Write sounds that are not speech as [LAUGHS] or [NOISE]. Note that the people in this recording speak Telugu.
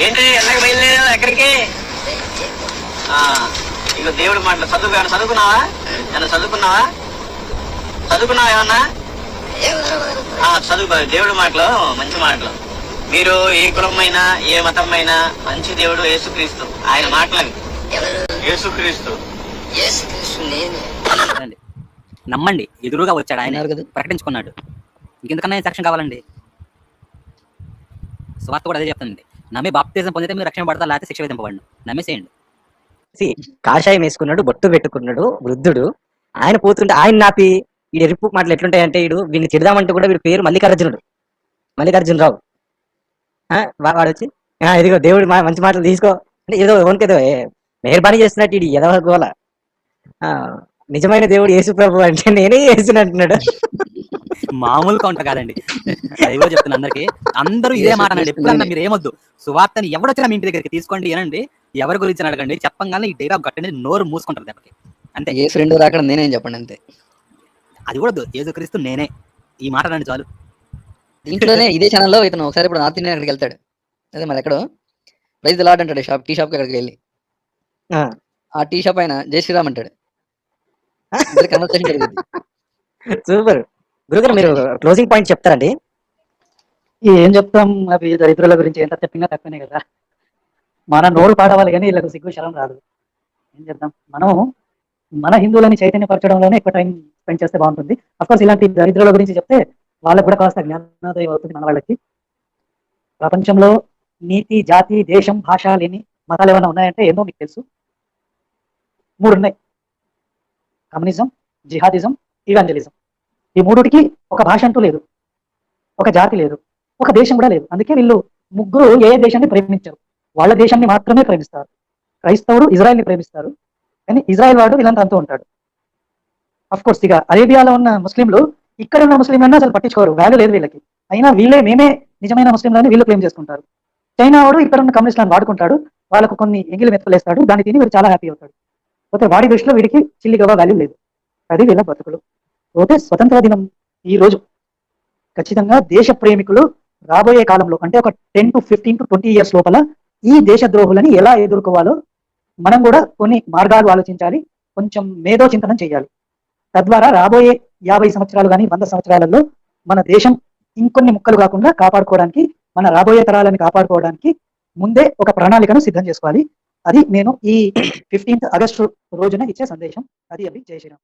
ఏంటి? ఎక్కడికి బయలుదేరావు ఎక్కడికి? ఆ, ఇక దేవుడి మాటలు. చదువు ఏమన్నా చదువుకున్నావా? ఏమన్నా చదువుకున్నావా? చదువుకున్నావా ఏమన్నా? ఆ, చదువుకో దేవుడి మాటలు మంచి మాటలు. మీరు ఏ కులమైనా ఏ మతమైనా మంచి దేవుడు యేసుక్రీస్తు. ఆయన మాటలు యేసుక్రీస్తు. నమ్మండి. ఎదురుగా వచ్చాడు ఆయన. ప్రకటించుకున్నాడు. ఇంకెందుకన్నా సాక్ష్యం కావాలండి? స్వార్థ కూడా అదే చెప్తానండి నమ్మి బాప్తిజం పొందితే మీరు రక్షణ పడతా లేకపోతే శిక్ష విధింపబడి నమ్మేసేయండి. కాషాయం వేసుకున్నాడు బొట్టు పెట్టుకున్నాడు వృద్ధుడు. ఆయన పోతుంటే ఆయన నాపి ఈ ఎరుపు మాటలు ఎట్లుంటాయంటే వీడు వీడిని తిడదామంటే కూడా వీడి పేరు మల్లికార్జునుడు. మల్లికార్జునరావు. వాడు వచ్చి ఇదిగో దేవుడు మా మంచి మాటలు తీసుకో. అంటే ఏదో ఓనికేదో మెహర్బానీ చేస్తున్నట్టు ఇది ఎదవ గోల నిజమైన దేవుడు యేసు ప్రభు అంటే నేనే చేస్తున్నట్టున్నాడు మామూలు కౌంటర్ కాదండి. అదిగో చెప్తున్నా అందరికి. అందరూ ఇదే మాట అనండి ఎప్పుడన్నా మీరు ఏమొద్దు. సువార్తని ఎవడొచ్చినా మీ ఇంటి దగ్గరికి తీసుకోండి ఏనండి ఎవరి గురించి అడగండి. చెప్పంగానే ఈ డైలాగ్ కట్టండి. నోరు మూసుకుంటారు దెబ్బకి. అంతే. ఏ ఫ్రెండ్ రాకడం నేనేం చెప్పండి అంతే. అది కూడా వద్దు. యేసుక్రీస్తు నేనే. ఈ మాట రండి చాలు. దీంట్లోనే ఇదే ఛానల్లో ఇతను ఒకసారి ఇప్పుడు నార్త్ ఇండియన్ అక్కడికి వెళ్తాడు. అదే మరి ఎక్కడో? ప్రైజ్ లాడ్ అంటాడు షాప్ టీ షాప్కి అక్కడికి వెళ్ళి. ఆ. ఆ టీ షాప్ ఆయన జై శ్రీరామ్ అంటాడు. [LAUGHS] Conversation super. గురుగారు మీరు క్లోజింగ్ పాయింట్ చెప్తారండి. ఏం చెప్తాం? అవి దరిద్రుల గురించి ఎంత చెప్పినా తక్కువనే కదా. మన నోరు పాడవాలి కానీ వీళ్ళకు సిగ్గు శరం రాదు. ఏం చేద్దాం? మనం మన హిందువులని చైతన్యపరచడంలోనే ఎక్కువ టైం స్పెండ్ చేస్తే బాగుంటుంది. అఫ్కోర్స్ ఇలాంటి దరిద్రుల గురించి చెప్తే వాళ్ళకు కూడా కాస్త జ్ఞానోదయం అవుతుంది మన వాళ్ళకి. ప్రపంచంలో నీతి జాతి దేశం భాష లేని మతాలు ఏమైనా ఉన్నాయంటే ఏందో మీకు తెలుసు. మూడు ఉన్నాయి కమ్యూనిజం జిహాదిజం ఇవాంజలిజం. ఈ మూడుటికి ఒక భాష అంటూ లేదు. ఒక జాతి లేదు. ఒక దేశం కూడా లేదు. అందుకే వీళ్ళు ముగ్గురు ఏ దేశాన్ని ప్రేమించరు. వాళ్ళ దేశాన్ని మాత్రమే ప్రేమిస్తారు. క్రైస్తవుడు ఇజ్రాయెల్ని ప్రేమిస్తారు. కానీ ఇజ్రాయెల్ వాడు వీళ్ళంతా అంటూ ఉంటాడు. అఫ్ కోర్స్ ఇక అరేబియాలో ఉన్న ముస్లింలు ఇక్కడ ఉన్న ముస్లింలన్నా అసలు పట్టించుకోరు. వాల్యూ లేదు వీళ్ళకి. అయినా వీళ్ళే మేమే నిజమైన ముస్లింలని వీళ్ళు క్లెయిమ్ చేసుకుంటారు. చైనా వాడు ఇక్కడ ఉన్న కమ్యూనిస్టులను వాడుకుంటాడు. వాళ్ళకు కొన్ని ఎంగిలి మెత్తలేస్తాడు దాన్ని తిని వీడు చాలా హ్యాపీ అవుతాడు. పోతే వాడి దృష్టిలో వీడికి చిల్లిగవ వాల్యూ లేదు. అది వీళ్ళ బతుకులు. పోతే స్వతంత్ర దినం ఈ రోజు. ఖచ్చితంగా దేశ ప్రేమికులు రాబోయే కాలంలో అంటే ఒక ten to fifteen to twenty years లోపల ఈ దేశ ద్రోహులని ఎలా ఎదుర్కోవాలో మనం కూడా కొన్ని మార్గాలు ఆలోచించాలి కొంచెం మేధో చింతనం చేయాలి. తద్వారా రాబోయే యాభై సంవత్సరాలు కానీ వంద సంవత్సరాలలో మన దేశం ఇంకొన్ని ముక్కలు కాకుండా కాపాడుకోవడానికి మన రాబోయే తరాలను కాపాడుకోవడానికి ముందే ఒక ప్రణాళికను సిద్ధం చేసుకోవాలి. అది నేను ఈ ఫిఫ్టీన్త్ ఆగస్టు రోజున ఇచ్చే సందేశం. అది అవి. జై శ్రీరామ్.